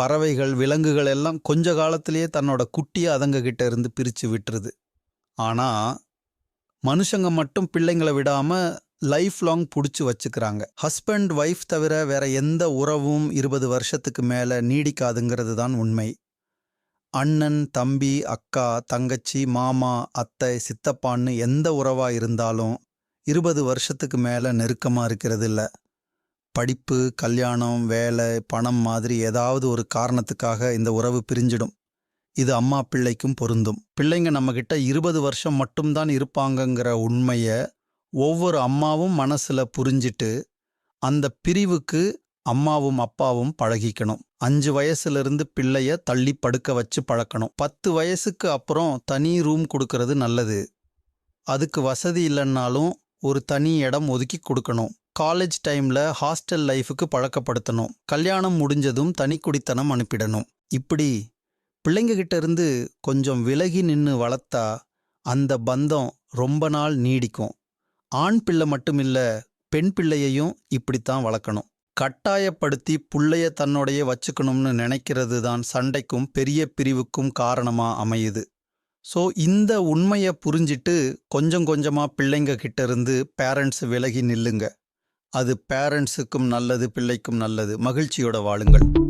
பறவைகள் விலங்குகள் எல்லாம் கொஞ்ச காலத்திலேயே தன்னோட குட்டியை அதங்க கிட்ட இருந்து பிரித்து விட்டுருது. ஆனால் மனுஷங்க மட்டும் பிள்ளைங்களை விடாம லைஃப் லாங் பிடிச்சி வச்சுக்கிறாங்க. ஹஸ்பண்ட் ஒய்ஃப் தவிர வேற எந்த உறவும் இருபது வருஷத்துக்கு மேலே நீடிக்காதுங்கிறது தான் உண்மை. அண்ணன் தம்பி அக்கா தங்கச்சி மாமா அத்தை சித்தப்பான்னு எந்த உறவா இருந்தாலும் இருபது வருஷத்துக்கு மேலே நெருக்கமாக இருக்கிறது இல்ல. படிப்பு கல்யாணம் வேலை பணம் மாதிரி ஏதாவது ஒரு காரணத்துக்காக இந்த உறவு பிரிஞ்சிடும். இது அம்மா பிள்ளைக்கும் பொருந்தும். பிள்ளைங்க நம்மக்கிட்ட இருபது வருஷம் மட்டும்தான் இருப்பாங்கங்கிற உண்மையை ஒவ்வொரு அம்மாவும் மனசுல புரிஞ்சிட்டு அந்த பிரிவுக்கு அம்மாவும் அப்பாவும் பழகிக்கணும். அஞ்சு வயசுல இருந்து பிள்ளைய தள்ளி படுக்க வச்சு பழக்கணும். பத்து வயசுக்கு அப்புறம் தனி ரூம் கொடுக்கறது நல்லது. அதுக்கு வசதி இல்லைன்னாலும் ஒரு தனி இடம் ஒதுக்கி கொடுக்கணும். காலேஜ் டைம்ல ஹாஸ்டல் லைஃபுக்கு பழக்கப்படுத்தணும். கல்யாணம் முடிஞ்சதும் தனிக்குடித்தனம் அனுப்பிடணும். இப்படி பிள்ளைங்ககிட்ட இருந்து கொஞ்சம் விலகி நின்று வளர்த்தா அந்த பந்தம் ரொம்ப நாள் நீடிக்கும். ஆண் பிள்ளை மட்டுமில்ல பெண் பிள்ளையையும் இப்படித்தான் வளர்க்கணும். கட்டாயப்படுத்தி புள்ளைய தன்னோடையே வச்சுக்கணும்னு நினைக்கிறது தான் சண்டைக்கும் பெரிய பிரிவுக்கும் காரணமா அமையுது. ஸோ இந்த உண்மையை புரிஞ்சிட்டு கொஞ்சம் கொஞ்சமா பிள்ளைங்க கிட்ட இருந்து பேரண்ட்ஸ் விலகி நில்லுங்க. அது பேரண்ட்ஸுக்கும் நல்லது பிள்ளைக்கும் நல்லது. மகிழ்ச்சியோட வாழுங்கள்.